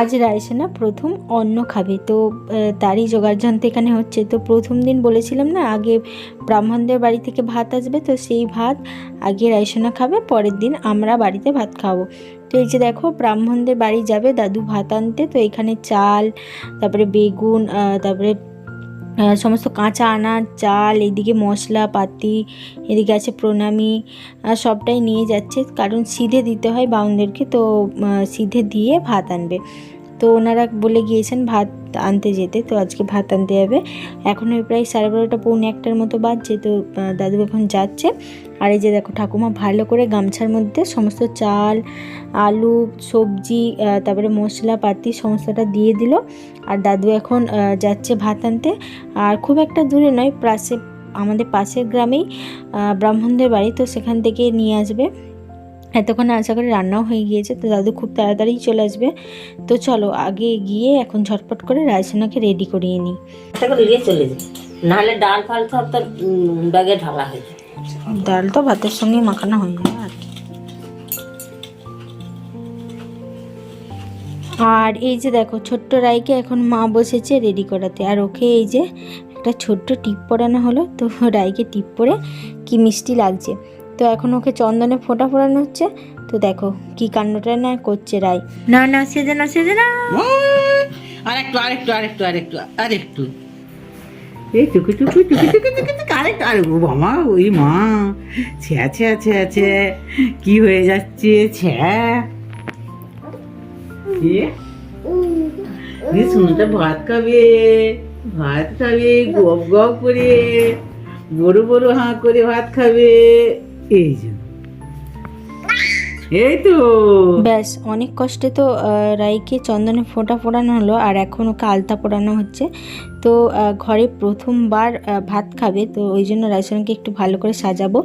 আজ রায়সেনা প্রথম অন্ন খাবে। তো তারই জোগাড়যন্ত্র এখানে হচ্ছে। তো, প্রথম দিন বলেছিলাম না, আগে ব্রাহ্মণদের বাড়ি থেকে ভাত আসবে, তো সেই ভাত আগে রায়সেনা খাবে, পরের দিন আমরা বাড়িতে ভাত খাব। তো এই যে দেখো, ব্রাহ্মণদের বাড়ি যাবে, দাদু ভাত আনতে, তো এখানে চাল, তারপরে বেগুন তারপরে সমস্ত কাঁচা আনাজ, চাল, এদিকে মশলা পাতি এদিকে আছে প্রণামী সবটাই নিয়ে যাচ্ছে। কারণ সিধে দিতে হয় বাউনদেরকে, তো সিধে দিয়ে ভাত আনবে। তো ওনারা বলে গিয়েছেন, ভাত আনতে যেতে, তো আজকে ভাত আনতে যাবে। এখন ওই প্রায় সাড়ে বারোটা, পৌনে একটার মতো বাজছে, তো দাদু এখন যাচ্ছে। আর এই যে দেখো, ঠাকুমা ভালো করে গামছার মধ্যে সমস্ত চাল, আলু, সবজি তারপরে মশলাপাতি সমস্তটা দিয়ে দিল। আর দাদু এখন যাচ্ছে ভাত আনতে। আর খুব একটা দূরে নয় পাশে আমাদের পাশের গ্রামেই ব্রাহ্মণদের বাড়ি, তো সেখান থেকে নিয়ে আসবে। এতক্ষণে আশা করি রান্নাও হয়ে গিয়েছে তো দাদু খুব তাড়াতাড়ি চলে আসবে। তো চলো আগে গিয়ে এখন ঝটপট করে রায়সোনাকে রেডি করিয়ে নিই। একটা করে নিয়ে চলে যাই নাহলে ডাল ফাল সব তো ব্যাগে ঢালা হয়ে যায় ডাল তো ভাতের সঙ্গে মাখানো হয়ে যাবে আর কি। আর এই যে দেখো ছোট্ট রাইকে এখন মা বসেছে রেডি করাতে। আর ওকে এই যে একটা ছোট্ট টিপ পরানো হলো তো রাইকে টিপ পরে কি মিষ্টি লাগছে। তো এখন ওকে চন্দনে ফোঁটা ফোড়ানো হচ্ছে। তো দেখো কি কাণ্ডটা না করছে রাই না না সেজে না সেজে না। আরেকটু আরেকটু আরেকটু আরেকটু আরেকটু। এই টুকু টুকু টুকু টুকু টুকু টুকু আরেকটু আরে ও বাবা ওই মা। ছ্যা ছ্যা ছ্যা ছ্যা কি হয়ে যাচ্ছে? ছ্যা। কি? এই শুনুটা ভাত খাবে ভাত খাবে গপ গপ করে বড় বড় হাঁ করে ভাত খাবে। এই তো। ব্যাস, অনেক কষ্টে তো রাইকে চন্দনে ফোঁটা ফোড়ানো হলো, আর এখন ওকে আলতা পোড়ানো হচ্ছে। তো ঘরে প্রথমবার ভাত খাবে, তো ওই জন্য রাইসোনাকে একটু ভালো করে সাজাবো।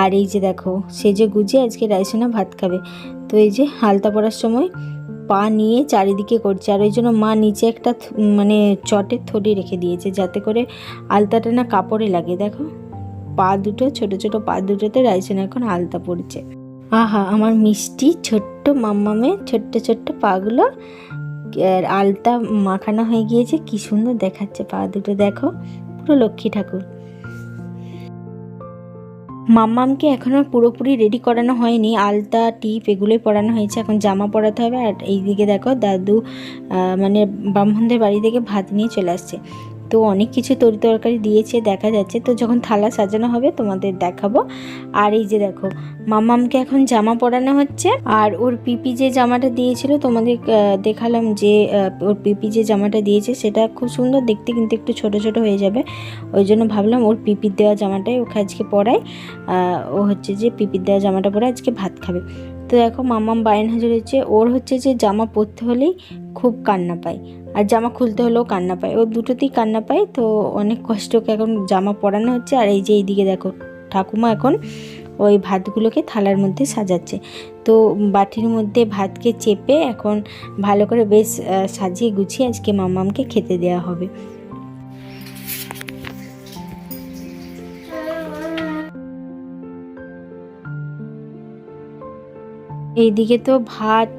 আর এই যে দেখো, সেজে গুজে আজকে রাইসোনা ভাত খাবে। তো এই যে আলতা পড়ার সময় পা নিয়ে চারিদিকে করছে, আর ওই জন্য মা নিচে একটা মানে চটের থলি রেখে দিয়েছে, যাতে করে আলতাটা না কাপড়ে লাগে, দেখো। পা দুটো, ছোট ছোট পা দুটোতে রাইসোনা এখন আলতা পড়ছে আহা, আমার মিষ্টি ছোট্ট মাম্মামে ছোট্ট ছোট্ট পাগুলো আলতা মাখানো হয়ে গিয়েছে, কি সুন্দর দেখাচ্ছে পা দুটো, দেখো, পুরো লক্ষ্মী ঠাকুর। মাম্মামকে এখনও পুরোপুরি রেডি করানো হয়নি, আলতা, টিপ এগুলোই পরানো হয়েছে, এখন জামা পরাতে হবে, আর এইদিকে দেখো দাদু মানে ব্রাহ্মণদের বাড়ি থেকে ভাত নিয়ে চলে আসছে। তো অনেক কিছু তরি তরকারি দিয়েছে, দেখা যাচ্ছে। তো যখন থালা সাজানো হবে, তোমাদের দেখাবো। আর এই যে দেখো, মামামকে এখন জামা পরানো হচ্ছে। আর ওর পিপি যে জামাটা দিয়েছিল, তোমাদের দেখালাম যে ওর পিপি যে জামাটা দিয়েছে, সেটা খুব সুন্দর, দেখতে কিন্তু একটু ছোট ছোট হয়ে যাবে। ওই জন্য ভাবলাম ওর পিপির দেওয়া জামাটাই ওকে আজকে পরাই। ও হচ্ছে যে পিপির দেওয়া জামাটা পরে আজকে ভাত খাবে। তো দেখো মামাম বায়ন হাজার হচ্ছে ওর হচ্ছে যে জামা পরতে হলেই খুব কান্না পায়। আর জামা খুলতে হলেও কান্না পায়। ও দুটোতেই কান্না পায়, তো অনেক কষ্টকে এখন জামা পরানো হচ্ছে। আর এই যে এইদিকে দেখো, ঠাকুমা এখন ওই ভাতগুলোকে থালার মধ্যে সাজাচ্ছে। তো বাটির মধ্যে ভাতকে চেপে এখন ভালো করে বেশ সাজিয়ে গুছিয়ে আজকে মামামকে খেতে দেওয়া হবে। এইদিকে তো ভাত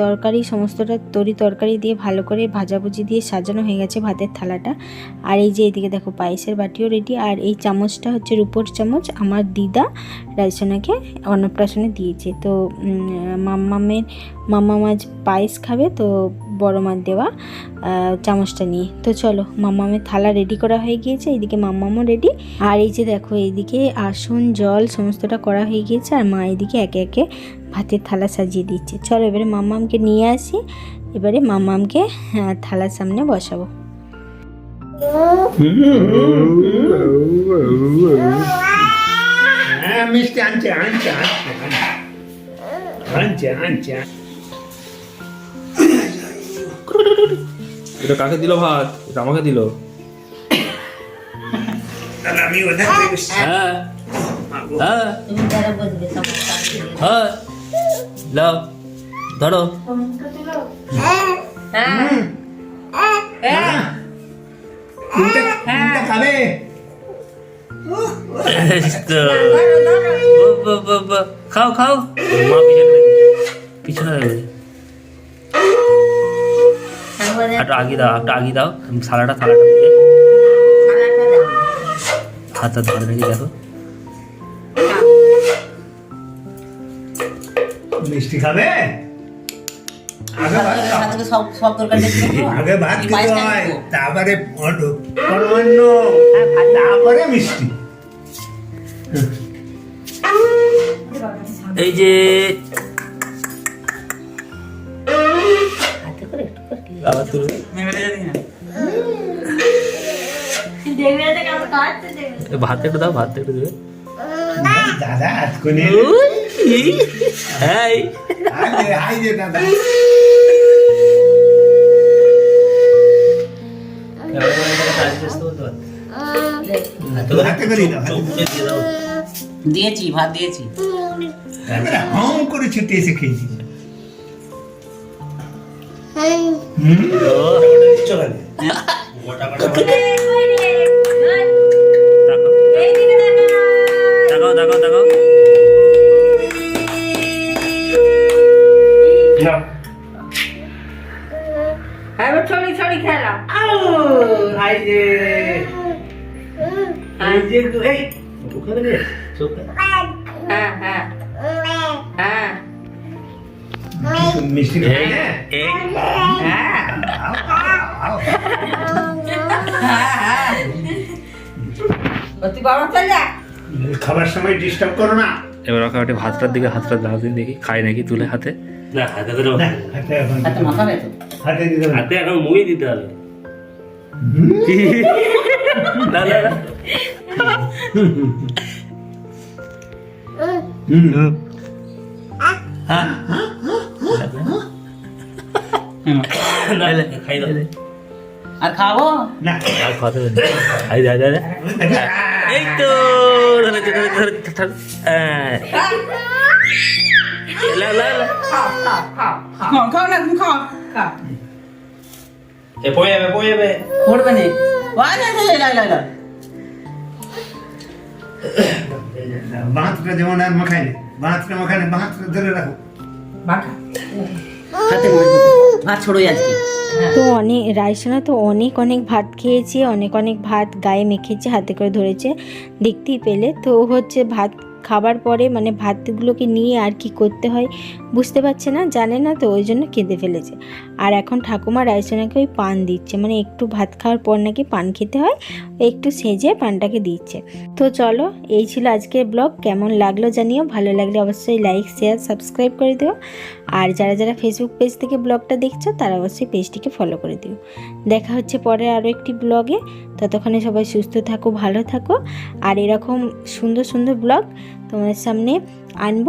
তরকারি, সমস্তটা তরি তরকারি দিয়ে ভালো করে ভাজাভুজি দিয়ে সাজানো হয়ে গেছে ভাতের থালাটা। আর এই যে এইদিকে দেখো পায়েসের বাটিও রেডি আর এই চামচটা হচ্ছে রূপোর চামচ। আমার দিদা রাজসোনাকে অন্নপ্রাশনে দিয়েছে। তো মাম্মামের মাম্মা মাছ পায়েস খাবে, তো বড় মার দেওয়া চামচটা নিয়ে। তো চলো মাম্মামের থালা রেডি করা হয়ে গিয়েছে এইদিকে মাম্মামও রেডি আর এই যে দেখো এইদিকে আসন জল সমস্তটা করা হয়ে গিয়েছে আর মা এদিকে একে একে ভাতের থালা সাজিয়ে দিচ্ছে। চলো এবারে মাম্মামকে নিয়ে আসি এবারে মাম্মামকে আহ, থালার সামনে বসাবো। হ্যাঁ মিষ্টি আনছে আনছে আনছে আনছে আনছে। এটা কাকে দিল ভাত? এটা আমাকে দিল। হ্যাঁ। হ্যাঁ। হ্যাঁ। লাও ধরো। খাবে। খাও খাও। মা পিছনে পিছনে একটু আগে দাও একটু আগে দাও। সালাটা থালাটা দিয়ে। হাতটা ধরে নাকি দেখো। মিষ্টি খাবে? আগে ভাত খেতে হয় তারপরে অন্য হ্যাঁ, তারপরে মিষ্টি। এই যে তুলবে? এ ভাত একটু দাও ভাত একটু দেবে। দাদা আজকে নিয়ে হাই দাদা। দিয়েছি ভাত দিয়েছি। হম করে ছুটে এসে খেয়েছি। হুম চলে দেখাও দেখাও দেখাও এবার ছড়ি ছড়ি খেলা আউ হাই রে এই যে তো- এই ওখানে রে চোখে হ্যাঁ মিষ্টি খাবার সময় ডিস্টার্ব করো না। এবার ওকে হাতটার দিকে হাতটা দাও দিন দেখি খাই নাকি তুলে হাতে? না হাতে না হাতে এখন হাতে মাথা নেই হাতে দিতে হবে। হাতে এখন মুই দিতে হবে। না না না। হুম। হ্যাঁ না, খাই দাও আর খাব? না। আর দা এই তো ধরে ধরে ধরে ধরে লা লা লা খাও খাও খাও খাও খাও না তুমি খাও। খাও এ পড়ে যাবে পড়ে না। ওয়া না না না না না বাঁধটা যেমন আর বাঁধটা মাখায় বাঁধটা ধরে রাখো। বাঁকা হাতে মারবো ভাত ছড়োই আজকে। তো অনেক রায়সোনা তো অনেক অনেক ভাত খেয়েছে অনেক অনেক ভাত গায়ে মেখেছে হাতে করে ধরেছে দেখতেই পেলে। তো হচ্ছে ভাত খাবার পরে মানে ভাতগুলোকে নিয়ে আর কি করতে হয়? বুঝতে পারছে না, জানে না তো, ওই জন্য কেঁদে ফেলেছে। আর এখন ঠাকুমা রায়সোনাকে ওই পান দিচ্ছে মানে একটু ভাত খাওয়ার পর নাকি পান খেতে হয়, একটু সেজে পানটাকে দিচ্ছে। তো চলো, এই ছিল আজকের ব্লগ, কেমন লাগল জানিও, ভালো লাগলে অবশ্যই লাইক শেয়ার সাবস্ক্রাইব করে দিও। আর যারা যারা ফেসবুক পেজ থেকে ব্লগটা দেখছ, তারা অবশ্যই পেজটিকে ফলো করে দিও। দেখা হচ্ছে পরে আরও একটি ব্লগে, ততক্ষণে সবাই সুস্থ থাকো, ভালো থাকো। আর এরকম সুন্দর সুন্দর ব্লগ তোমাদের সামনে আনব।